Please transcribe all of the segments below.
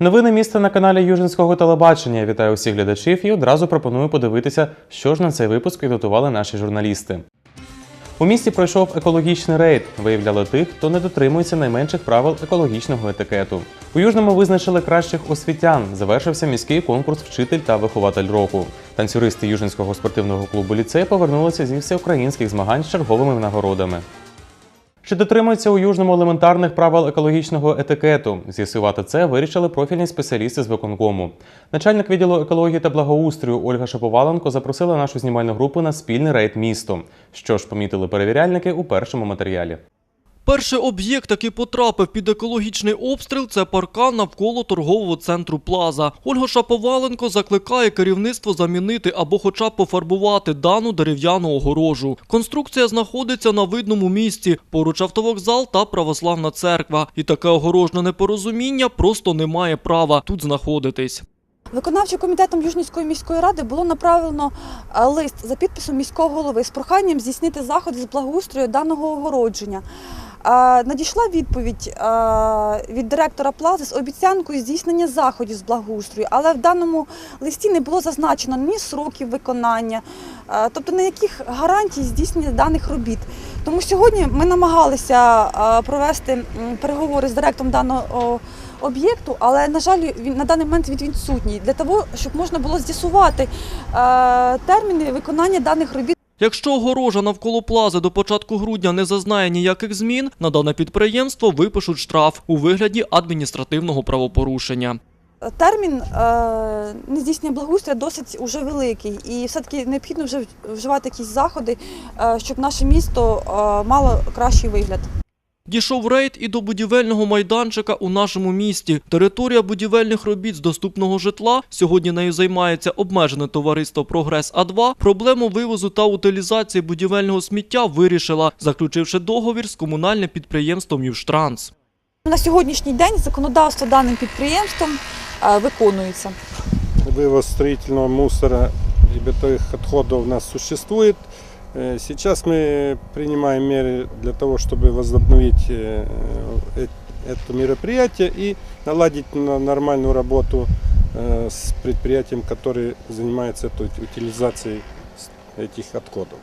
Новини міста на каналі Южинського телебачення. Вітаю усіх глядачів і одразу пропоную подивитися, що ж на цей випуск підготували наші журналісти. У місті пройшов екологічний рейд. Виявляли тих, хто не дотримується найменших правил екологічного етикету. У Южному визначили кращих освітян. Завершився міський конкурс Вчитель та вихователь року. Танцюристи Южинського спортивного клубу ліцей повернулися зі всеукраїнських змагань з черговими нагородами. Чи дотримуються у Южному елементарних правил екологічного етикету? З'ясувати це вирішили профільні спеціалісти з виконкому. Начальник відділу екології та благоустрою Ольга Шаповаленко запросила нашу знімальну групу на спільний рейд містом. Що ж помітили перевіряльники у першому матеріалі. Перший об'єкт, який потрапив під екологічний обстріл, це паркан навколо торгового центру Плаза. Ольга Шаповаленко закликає керівництво замінити або хоча б пофарбувати дану дерев'яну огорожу. Конструкція знаходиться на видному місці, поруч автовокзал та православна церква. І таке огорожне непорозуміння просто не має права тут знаходитись. Виконавчим комітетом Южнівської міської ради було направлено е, лист за підписом міського голови з проханням здійснити заходи з благоустрою даного огородження. Надійшла відповідь від директора Плази з обіцянкою здійснення заходів з благоустрою, але в даному листі не було зазначено ні сроків виконання, тобто ніяких гарантій здійснення даних робіт. Тому сьогодні ми намагалися провести переговори з директором даного об'єкту, але на жаль, він на даний момент відсутній для того, щоб можна було з'ясувати терміни виконання даних робіт. Якщо огорожа навколо плази до початку грудня не зазнає ніяких змін, на дане підприємство випишуть штраф у вигляді адміністративного правопорушення. Термін е, нездійснення благоустрою досить уже великий, і все-таки необхідно вже вживати якісь заходи, е, щоб наше місто е, мало кращий вигляд. Дійшов рейд і до будівельного майданчика у нашому місті. Територія будівельних робіт з доступного житла. Сьогодні нею займається обмежене товариство Прогрес А2. Проблему вивозу та утилізації будівельного сміття вирішила, заключивши договір з комунальним підприємством Южтранс. На сьогоднішній день законодавство даним підприємством е, виконується. Вывоз строительного мусора и бытовых отходов у нас существует. Э, Сейчас мы принимаем меры для того, чтобы возобновить э, э, это мероприятие и наладить на- нормальную работу э, с предприятием, которое занимается этой утилизацией с- этих отходов.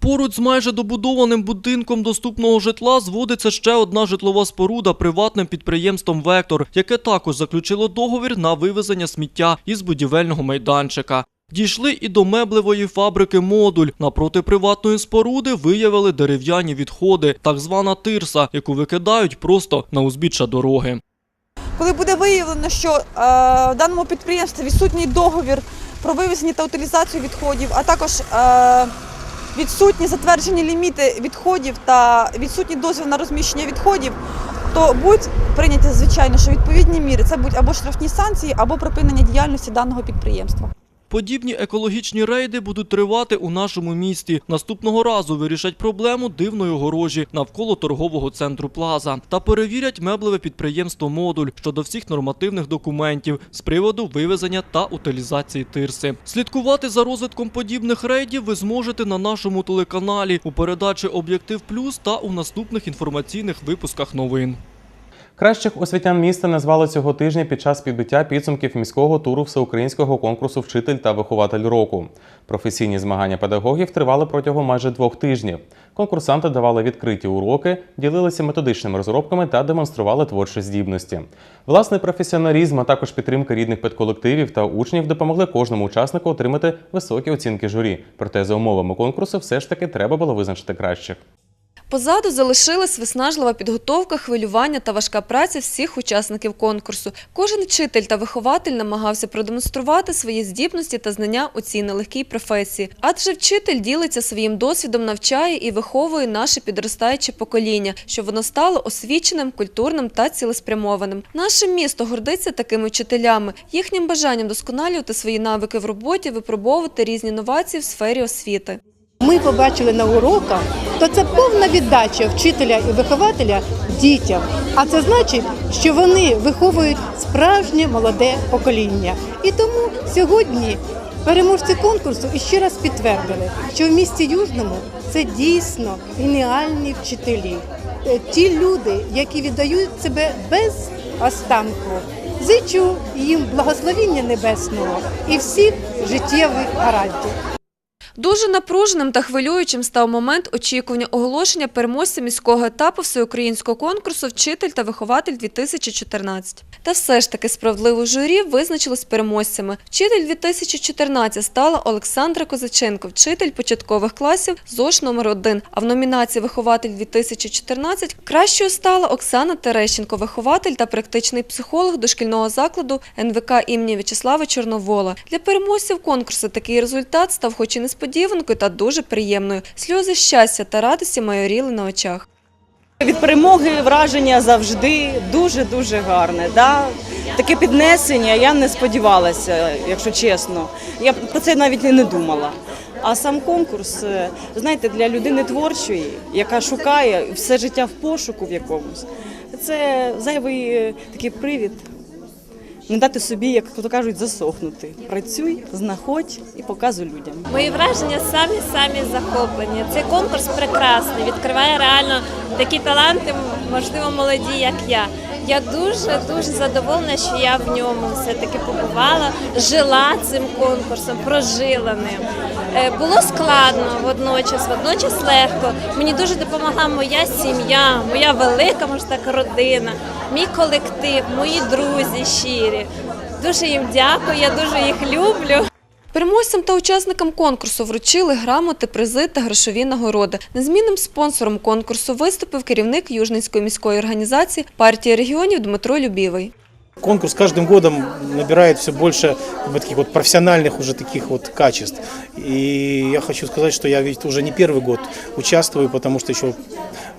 Поруч з майже добудованим будинком доступного житла зводиться ще одна житлова споруда приватним підприємством Вектор, яке також заключило договір на вивезення сміття із будівельного майданчика. Дійшли і до меблевої фабрики Модуль. Напроти приватної споруди виявили дерев'яні відходи, так звана тирса, яку викидають просто на узбіччя дороги. Коли буде виявлено, що е, в даному підприємстві відсутній договір про вивезення та утилізацію відходів, а також е, відсутні затверджені ліміти відходів та відсутній дозвіл на розміщення відходів, то будуть прийняті, звичайно, що відповідні міри. Це будуть або штрафні санкції, або припинення діяльності даного підприємства. Подібні екологічні рейди будуть тривати у нашому місті. Наступного разу вирішать проблему дивної огорожі навколо торгового центру Плаза та перевірять меблеве підприємство Модуль щодо всіх нормативних документів з приводу вивезення та утилізації тирси. Слідкувати за розвитком подібних рейдів ви зможете на нашому телеканалі у передачі Об'єктив Плюс та у наступних інформаційних випусках новин. Кращих освітян міста назвали цього тижня під час підбиття підсумків міського туру всеукраїнського конкурсу Вчитель та вихователь року. Професійні змагання педагогів тривали протягом майже двох тижнів. Конкурсанти давали відкриті уроки, ділилися методичними розробками та демонстрували творчі здібності. Власний професіоналізм, а також підтримка рідних педколективів та учнів допомогли кожному учаснику отримати високі оцінки журі. Проте за умовами конкурсу все ж таки треба було визначити кращих. Позаду залишилась виснажлива підготовка, хвилювання та важка праця всіх учасників конкурсу. Кожен вчитель та вихователь намагався продемонструвати свої здібності та знання у цій нелегкій професії. Адже вчитель ділиться своїм досвідом, навчає і виховує наше підростаюче покоління, щоб воно стало освіченим, культурним та цілеспрямованим. Наше місто гордиться такими вчителями, їхнім бажанням досконалювати свої навики в роботі, випробовувати різні новації в сфері освіти. Ми побачили на уроках, то це повна віддача вчителя і вихователя дітям. А це значить, що вони виховують справжнє молоде покоління. І тому сьогодні переможці конкурсу іще раз підтвердили, що в місті Южному це дійсно геніальні вчителі. Е, Ті люди, які віддають себе без останку Зичу їм благословіння небесного і всіх життєвих гарантій. Дуже напруженим та хвилюючим став момент очікування оголошення переможця міського етапу всеукраїнського конкурсу Вчитель та вихователь 2014. Та все ж таки справедливо журі визначилось переможцями. Вчитель 2014 стала Олександра Козаченко, вчитель початкових класів ЗОШ номер 1 А в номінації Вихователь 2014 кращою стала Оксана Терещенко, вихователь та практичний психолог дошкільного закладу НВК імені В'ячеслава Чорновола. Для переможців конкурсу такий результат став хоч і несподіванкою та дуже приємною. Сльози щастя та радості майоріли на очах. Від перемоги враження завжди дуже-дуже гарне. Да? Таке піднесення я не сподівалася, якщо чесно. Я про це навіть і не думала. А сам конкурс, е, знаєте, для людини творчої, яка шукає все життя в пошуку в якомусь, це зайвий е, такий привід. Не дати собі, як то кажуть, засохнути. Працюй, знаходь і показуй людям. Мої враження самі самі захоплені. Цей конкурс прекрасний, відкриває реально такі таланти, можливо, молоді, як я. Я дуже дуже задоволена, що я в ньому все-таки побувала, жила цим конкурсом, прожила ним. Е, Було складно водночас, водночас легко. Мені дуже допомогла моя сім'я, моя велика, може так, родина, мій колектив, мої друзі щирі. Дуже їм дякую, я дуже їх люблю. Переможцям та учасникам конкурсу вручили грамоти, призи та грошові нагороди. Незмінним спонсором конкурсу виступив керівник Южницької міської організації партії регіонів Дмитро Любівий. Конкурс каждым годом набирает все больше бы, таких вот профессиональных уже таких вот качеств. И я хочу сказать, что я ведь уже не первый год участвую, потому что еще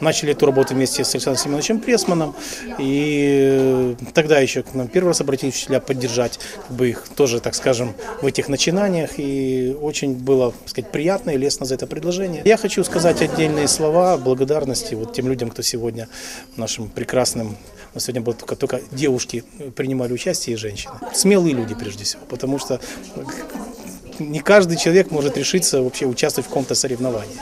начали эту работу вместе с Александром Семеновичем Пресманом. И э, тогда еще к нам первый раз обратились учителя поддержать как бы их тоже, так скажем, в этих начинаниях. И очень было так сказать, приятно и лестно за это предложение. Я хочу сказать отдельные слова благодарности вот тем людям, кто сегодня нашим прекрасным нас сегодня было только, только девушки принимали участие и женщины. Смелые люди прежде всего, потому что не каждый человек может решиться вообще участвовать в каком-то соревновании.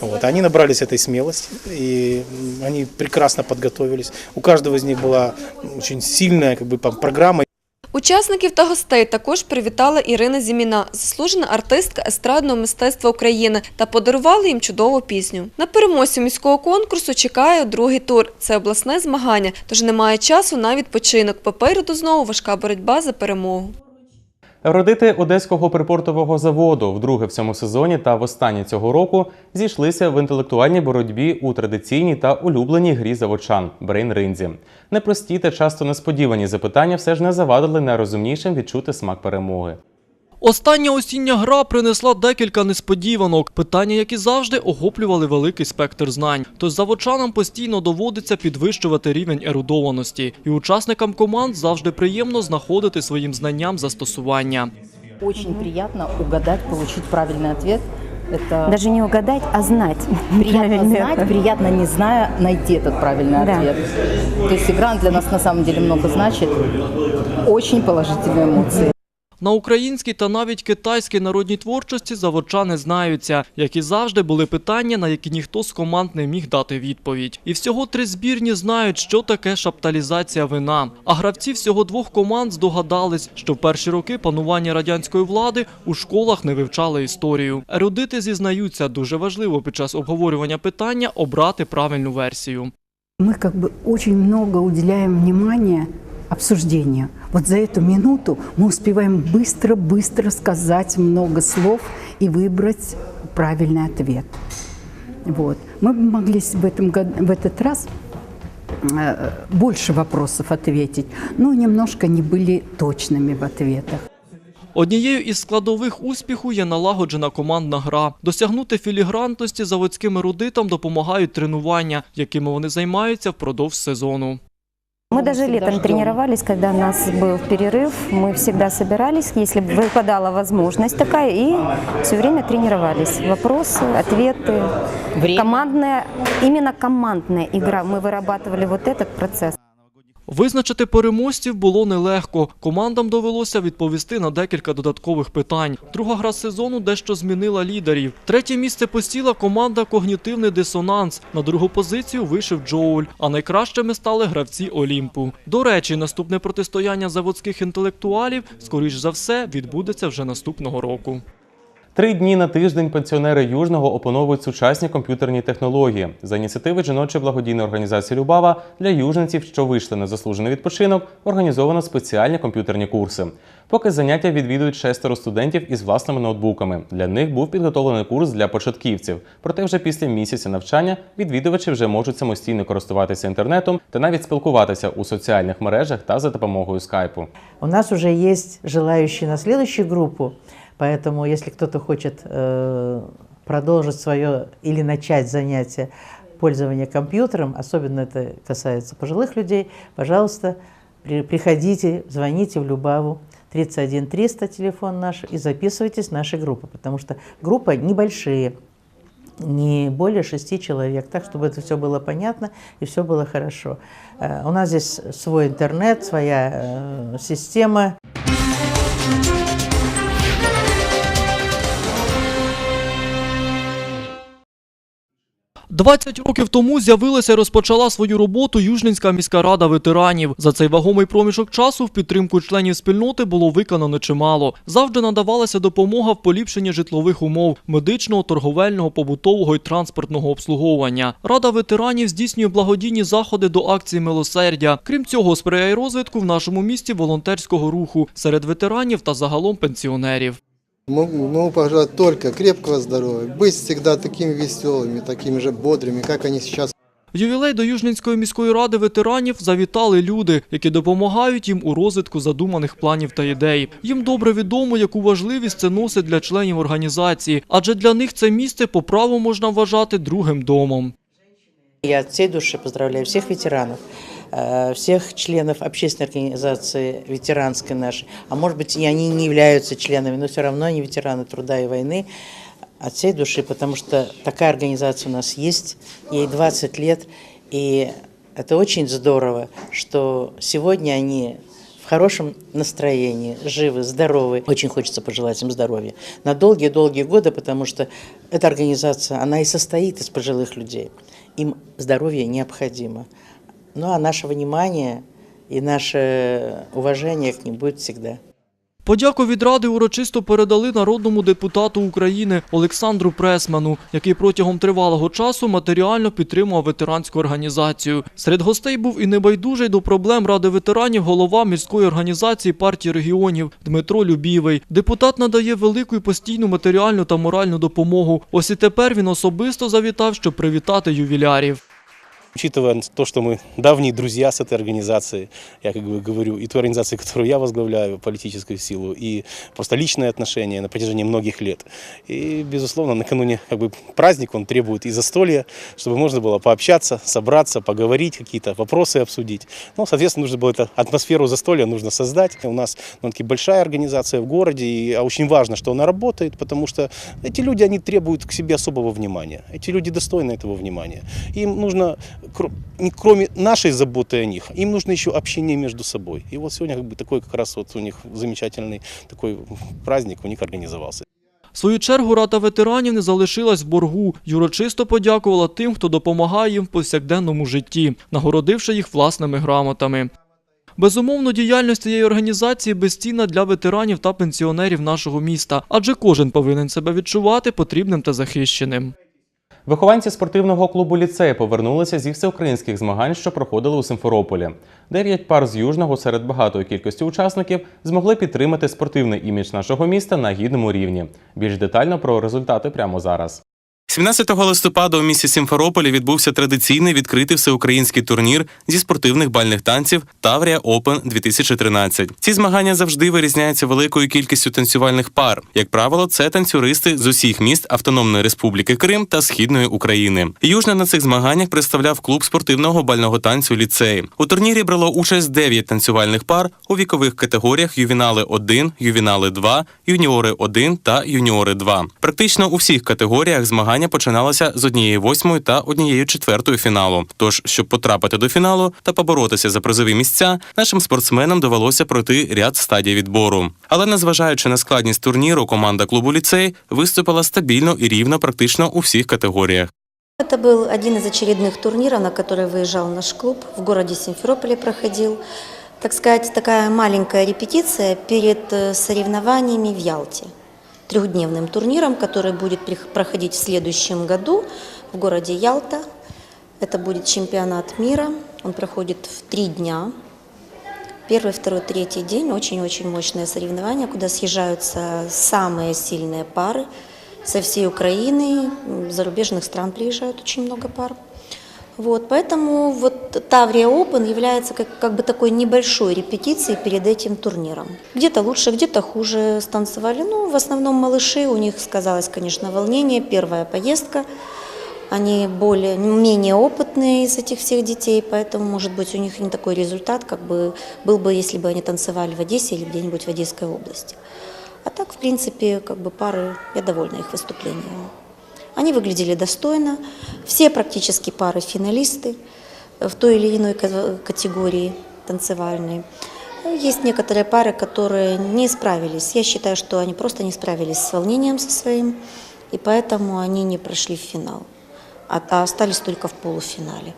Вот. Они набрались этой смелости, и они прекрасно подготовились. У каждого из них была очень сильная как бы, программа. Учасників та гостей також привітала Ірина Зіміна, заслужена артистка естрадного мистецтва України, та подарувала їм чудову пісню. На переможцю міського конкурсу чекає другий тур. Це обласне змагання, тож немає часу на відпочинок. Попереду знову важка боротьба за перемогу. Родити одеського припортового заводу вдруге в цьому сезоні та востаннє цього року зійшлися в інтелектуальній боротьбі у традиційній та улюбленій грі заводчан брейн-ринзі. Непрості та часто несподівані запитання все ж не завадили найрозумнішим відчути смак перемоги. Остання осіння гра принесла декілька несподіванок, питання, які завжди охоплювали великий спектр знань. Тож заводчанам постійно доводиться підвищувати рівень ерудованості, і учасникам команд завжди приємно знаходити своїм знанням застосування. Очень приятно угадать, получить правильный ответ. Это Даже не угадать, а знать. приятно правильный знать, ответ. приятно не зная найти этот правильный Да. ответ. То есть игра для нас на самом деле много значит. Очень положительные эмоции. На українській та навіть китайській народній творчості заводчани знаються, як і завжди були питання, на які ніхто з команд не міг дати відповідь. І всього три збірні знають, що таке шапталізація вина. А гравці всього двох команд здогадались, що в перші роки панування радянської влади у школах не вивчали історію. Ерудити зізнаються, дуже важливо під час обговорювання питання обрати правильну версію. Мы как бы очень много уделяем внимания обсуждению. Вот за эту минуту мы успеваем быстро-быстро сказать много слов и выбрать правильный ответ. Вот. Мы бы могли с- в, этом, год- в этот раз э, больше вопросов ответить, но немножко не были точными в ответах. Однією із складових успіху є налагоджена командна гра. Досягнути філігрантності заводським ерудитам допомагають тренування, якими вони займаються впродовж сезону. Мы даже летом тренировались, когда у нас был перерыв. Мы всегда собирались, если бы выпадала возможность такая, и все время тренировались. Вопросы, ответы. Время. Командная, именно командная игра. Мы вырабатывали вот этот процесс. Визначити переможців було нелегко. Командам довелося відповісти на декілька додаткових питань. Друга гра сезону дещо змінила лідерів. Третє місце посіла команда Когнітивний дисонанс. На другу позицію вийшов Джоуль, а найкращими стали гравці Олімпу. До речі, наступне протистояння заводських інтелектуалів, скоріш за все, відбудеться вже наступного року. Три дні на тиждень пенсіонери Южного опановують сучасні комп'ютерні технології. За ініціативи жіночої благодійної організації Любава для южненців, що вийшли на заслужений відпочинок, організовано спеціальні комп'ютерні курси. Поки заняття відвідують шестеро студентів із власними ноутбуками. Для них був підготовлений курс для початківців. Проте вже після місяця навчання відвідувачі вже можуть самостійно користуватися інтернетом та навіть спілкуватися у соціальних мережах та за допомогою скайпу. У нас уже есть желающие на следующую группу, поэтому если кто-то хочет э, продолжить свое или начать занятие пользования компьютером, особенно это касается пожилых людей, пожалуйста, при- приходите, звоните в Любаву. 31 300 телефон наш и записывайтесь в наши группы, потому что группа небольшие, не более шести человек, так чтобы это все было понятно и все было хорошо. Э, У нас здесь свой интернет, своя э, система. 20 років тому з'явилася і розпочала свою роботу Южненська міська рада ветеранів. За цей вагомий проміжок часу в підтримку членів спільноти було виконано чимало. Завжди надавалася допомога в поліпшенні житлових умов, медичного, торговельного, побутового і транспортного обслуговування. Рада ветеранів здійснює благодійні заходи до акції милосердя. Крім цього, сприяє розвитку в нашому місті волонтерського руху серед ветеранів та загалом пенсіонерів. Могу, могу пожелать только крепкого здоровья, быть всегда такими веселыми, такими же бодрыми, как они сейчас. В Ювілей до Южненської міської ради ветеранів завітали люди, які допомагають їм у розвитку задуманих планів та ідей. Їм добре відомо, яку важливість це носить для членів організації, адже для них це місце по праву можна вважати другим домом. Я от всей души поздравляю всех ветеранов, э, Всех членов общественной организации ветеранской нашей, а может быть и они не являются членами, но все равно они ветераны труда и войны, от всей души, потому что такая организация у нас есть, ей 20 лет, и это очень здорово, что сегодня они в хорошем настроении, живы, здоровы. Очень хочется пожелать им здоровья на долгие-долгие годы, потому что эта организация, она и состоит из пожилых людей. Им здоровье необходимо. Ну а наше внимание и наше уважение к ним будет всегда. Подяку від ради урочисто передали народному депутату України Олександру Пресману, який протягом тривалого часу матеріально підтримував ветеранську організацію. Серед гостей був і небайдужий до проблем ради ветеранів голова міської організації партії регіонів Дмитро Любівий. Депутат надає велику і постійну матеріальну та моральну допомогу. Ось і тепер він особисто завітав, щоб привітати ювілярів. Учитывая то, что мы давние друзья с этой организацией, я как бы говорю, и той организации, которую я возглавляю, политическую силу, и просто личные отношения на протяжении многих лет. И, безусловно, накануне как бы, праздник, он требует и застолья, чтобы можно было пообщаться, собраться, поговорить, какие-то вопросы обсудить. Ну, соответственно, нужно было эту атмосферу застолья нужно создать. У нас ну, таки большая организация в городе, и а очень важно, что она работает, потому что эти люди, они требуют к себе особого внимания. Эти люди достойны этого внимания. Им нужно кроме нашей заботы о них, им нужно еще общение между собой. И вот сегодня как бы такой как раз вот у них замечательный такой праздник у них организовался. В свою чергу рада ветеранів не залишилась в боргу й урочисто подякувала тим, хто допомагає їм в повсякденному житті, нагородивши їх власними грамотами. Безумовно, діяльність цієї організації безцінна для ветеранів та пенсіонерів нашого міста, адже кожен повинен себе відчувати потрібним та захищеним. Вихованці спортивного клубу ліцей повернулися зі всеукраїнських змагань, що проходили у Симферополі. Дев'ять пар з южного серед багатої кількості учасників змогли підтримати спортивний імідж нашого міста на гідному рівні. Більш детально про результати прямо зараз. 17 листопада у місті Сімферополі відбувся традиційний відкритий всеукраїнський турнір зі спортивних бальних танців Таврія Open 2013. Ці змагання завжди вирізняються великою кількістю танцювальних пар. Як правило, це танцюристи з усіх міст Автономної Республіки Крим та Східної України. Южне на цих змаганнях представляв клуб спортивного бального танцю ліцей. У турнірі брало участь 9 танцювальних пар у вікових категоріях ювінали 1, ювінали 2, юніори 1 та юніори 2. Практично у всіх категоріях змагання змагання починалися з однієї восьмої та однією четвертою фіналу. Тож, щоб потрапити до фіналу та поборотися за призові місця, нашим спортсменам довелося пройти ряд стадій відбору. Але незважаючи на складність турніру, команда клубу ліцей виступила стабільно і рівно практично у всіх категоріях. Это был один из очередных турниров, на который выезжал наш клуб. В городе Симферополе проходил. Так сказать, такая маленькая репетиция перед э, соревнованиями в Ялте. Трехдневным турниром, который будет проходить в следующем году в городе Ялта. Это будет чемпионат мира. Он проходит в три дня. Первый, второй, третий день очень-очень мощное соревнование, куда съезжаются самые сильные пары со всей Украины, зарубежных стран приезжают очень много пар. Вот, поэтому вот Таврия Open является как, как бы такой небольшой репетицией перед этим турниром. Где-то лучше, где-то хуже станцевали. Ну, в основном малыши, у них сказалось, конечно, волнение, первая поездка. Они более, менее опытные из этих всех детей, поэтому, может быть, у них не такой результат, как бы был бы, если бы они танцевали в Одессе или где-нибудь в Одесской области. А так, в принципе, как бы пары, я довольна их выступлением. Они выглядели достойно. Все практически пары финалисты в той или иной ка- категории танцевальной. Есть некоторые пары, которые не справились. Я считаю, что они просто не справились с волнением со своим, и поэтому они не прошли в финал, а, а остались только в полуфинале.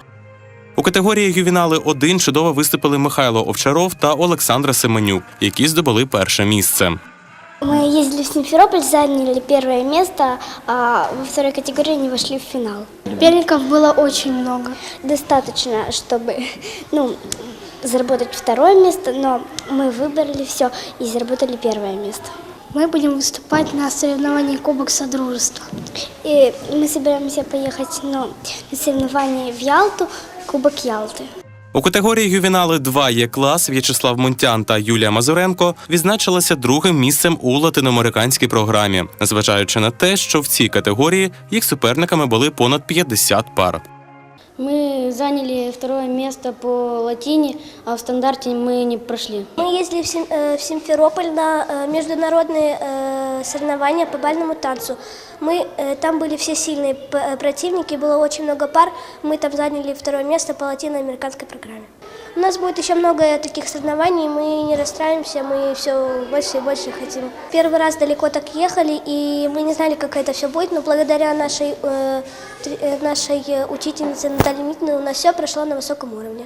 У категорії ювінали 1 чудово виступили Михайло Овчаров та Олександра Семенюк, які здобули перше місце. Мы ездили в Симферополь, заняли первое место, а во второй категории не вошли в финал. Соперников было очень много. Достаточно, чтобы ну, заработать второе место, но мы выбрали все и заработали первое место. Мы будем выступать на соревновании Кубок Содружества. И мы собираемся поехать ну, на соревнования в Ялту, Кубок Ялты. У категорії ювінали 2 є клас В'ячеслав Мунтян та Юлія Мазуренко відзначилися другим місцем у латиноамериканській програмі, незважаючи на те, що в цій категорії їх суперниками були понад 50 пар. Мы заняли второе место по латине, а в стандарте мы не прошли. Мы ездили в, Сим- э, в Симферополь на э, международные э, соревнования по бальному танцу. Мы, э, там были все сильные п- э, противники, было очень много пар. Мы там заняли второе место по латиноамериканской программе. У нас будет еще много таких соревнований, мы не расстраиваемся, мы все больше и больше хотим. Первый раз далеко так ехали, и мы не знали, как это все будет, но благодаря нашей, э, тр- э, нашей э, учительнице Наталье Митной у нас все прошло на высоком уровне.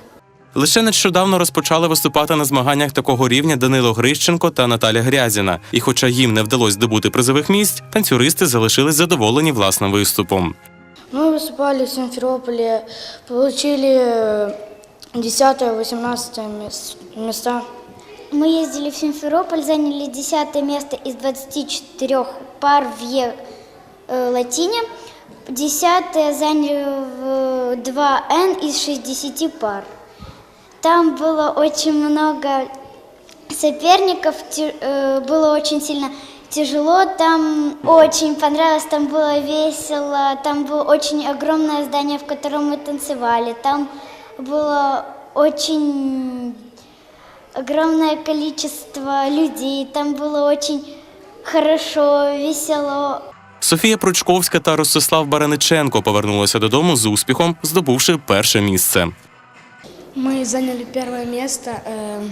Лише нещодавно розпочали виступати на змаганнях такого рівня Данило Грищенко та Наталя Грязіна. І хоча їм не вдалося здобути призових місць, танцюристи залишились задоволені власним виступом. Мы выступали в Симферополе, получили 10-18 места. Мы ездили в Симферополь, заняли 10 место из 24 пар в Е э, латине. 10 заняли в 2Н из 60 пар. Там было очень много соперников, э, было очень сильно тяжело, там очень понравилось, там было весело, там было очень огромное здание, в котором мы танцевали, там было очень огромное количество людей, там было очень хорошо, весело. Софія Пручковська та Ростислав Бараниченко повернулися додому з успіхом, здобувши перше місце. Мы заняли первое место. э,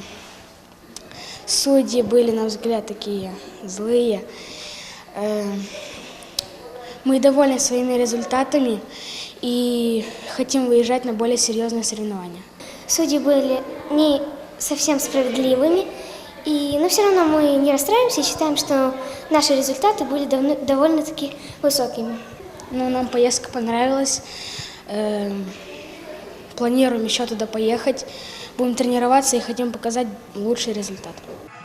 Судьи были, на взгляд, такие злые. Э, Мы довольны своими результатами и хотим выезжать на более серьезные соревнования. Судьи были не совсем справедливыми, и, но все равно мы не расстраиваемся и считаем, что наши результаты были давно- довольно-таки высокими. Ну, нам поездка понравилась. Эм, Планируем еще туда поехать. Будем тренироваться и хотим показать лучший результат.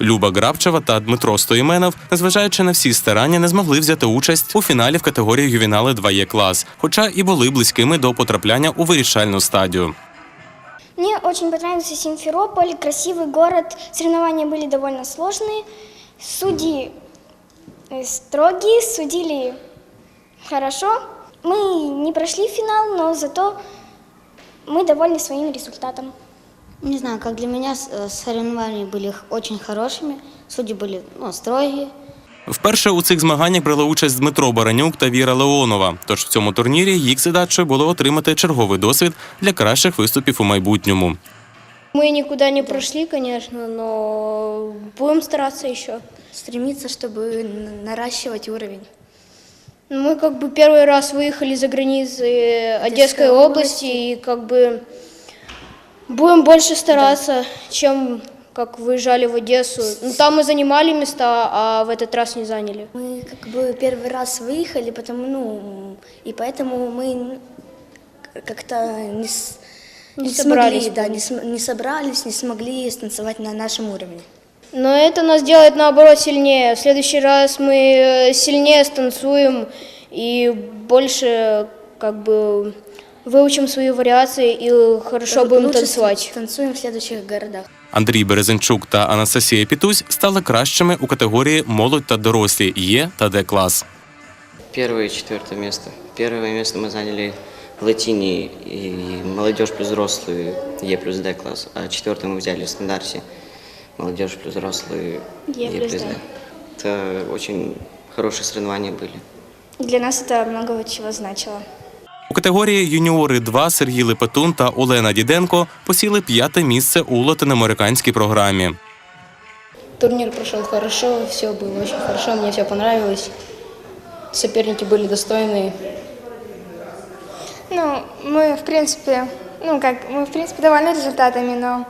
Люба Грабчева та Дмитро Стоїменов, незважаючи на всі старання, не змогли взяти участь у фіналі в категорії ювінали 2 є клас, хоча і були близькими до потрапляння у вирішальну стадію. Мне очень понравился Симферополь, красивый город. Соревнования были довольно сложные. Судьи э, строгие, судили хорошо. Мы не прошли финал, но зато мы довольны своим результатом. Не знаю, как для меня с- э, соревнования были х- очень хорошими, судьи были ну, строгие. Вперше у цих змаганнях брали участь Дмитро Баранюк та Віра Леонова. Тож в цьому турнірі їх задачею було отримати черговий досвід для кращих виступів у майбутньому. Мы никуда не прошли, конечно, но будем стараться еще. Стремиться, чтобы наращивать уровень. Мы как бы первый раз выехали за границы Одесской области и как бы будем больше стараться, чем как выезжали в Одессу. Ну, там мы занимали места, а в этот раз не заняли. Мы как бы первый раз выехали, потому, ну, и поэтому мы ну, как-то не, с- Не не собрались, смогли, да, не, см- не собрались, не смогли станцевать на нашем уровне. Но это нас делает наоборот сильнее. В следующий раз мы э, сильнее станцуем и больше как бы выучим свои вариации и хорошо будем Лучше танцевать. Танцуем в следующих городах. Андрій Березенчук та Анастасія Пітусь стали кращими у категорії молодь та дорослі Є та Д клас. Первое и четвертое место. Первое место мы заняли в латине и молодежь плюс взрослые Е плюс Д класс, а четвертое мы взяли в стандарте молодежь плюс взрослые Е плюс Д. Это очень хорошие соревнования были. Для нас это много чего значило. У категорії юніори 2 Сергій Лепетун та Олена Діденко посіли п'яте місце у латиноамериканській програмі. Турнир прошел хорошо, все было очень хорошо, мне все понравилось. Соперники были достойные. Ну, мы, в принципе, ну, как, мы, в принципе, довольны результатами, но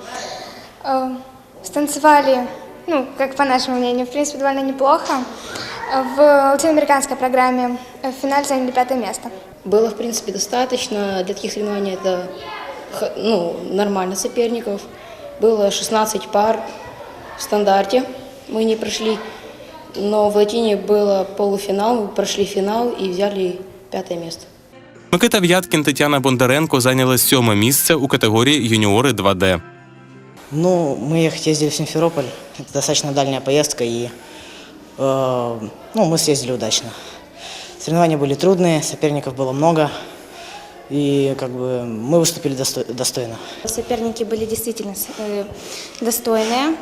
э, станцевали, ну, как по нашему мнению, в принципе, довольно неплохо. В латиноамериканской программе э, в финале заняли пятое место. Было, в принципе, достаточно. Для таких соревнований это х- ну, нормально соперников. Было 16 пар в стандарте. Мы не прошли, но в латине было полуфинал, мы прошли финал и взяли пятое место. Микита В'яткін, Тетяна Бондаренко зайняли сьоме місце у категорії юніори 2D. Ну, мы ехать ездили в Симферополь. Это достаточно дальняя поездка, и э, ну, мы съездили удачно. Соревнования были трудные, соперников было много, и как бы мы выступили достой- достойно. Соперники были действительно э, достойные.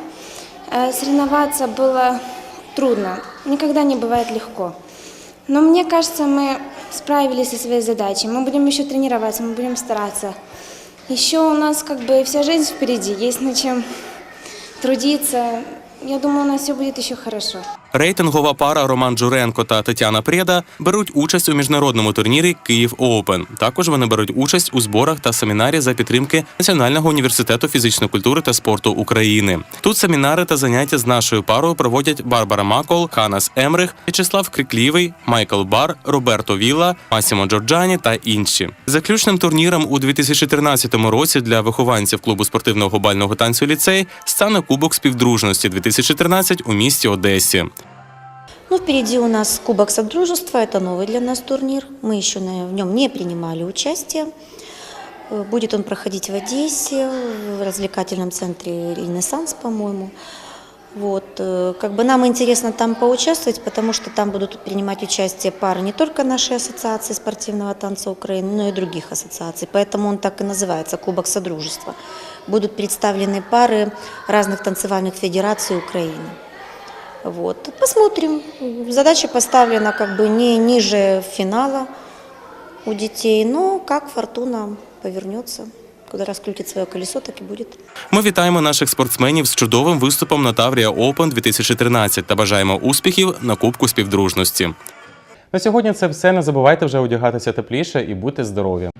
Э, Соревноваться было трудно. Никогда не бывает легко. Но мне кажется, мы справились со своей задачей. Мы будем еще тренироваться, мы будем стараться. Еще у нас как бы вся жизнь впереди, есть над чем трудиться. Я думаю, у нас все будет еще хорошо. Рейтингова пара Роман Джуренко та Тетяна Преда беруть участь у міжнародному турнірі Київ Оупен. Також вони беруть участь у зборах та семінарі за підтримки Національного університету фізичної культури та спорту України. Тут семінари та заняття з нашою парою проводять Барбара Макол, Ханас Емрих, В'ячеслав Криклівий, Майкл Бар, Роберто Вілла, Масімо Джорджані та інші. Заключним турніром у 2013 році для вихованців клубу спортивного бального танцю ліцей стане Кубок співдружності 2013 у місті Одесі. Ну, впереди у нас Кубок Содружества, это новый для нас турнир. Мы еще в нем не принимали участие. Э, Будет он проходить в Одессе, в развлекательном центре «Ренессанс», по-моему. Вот, э, как бы нам интересно там поучаствовать, потому что там будут принимать участие пары не только нашей ассоциации спортивного танца Украины, но и других ассоциаций. Поэтому он так и называется Кубок Содружества. Будут представлены пары разных танцевальных федераций Украины. Вот. Посмотрим. Задача поставлена как бы не ниже финала у детей, но как фортуна повернется, куда раскрутит свое колесо, так и будет. Ми вітаємо наших спортсменів з чудовим виступом на Таврія Open 2013 та бажаємо успіхів на Кубку співдружності. На сьогодні це все. Не забувайте вже одягатися тепліше і будьте здорові.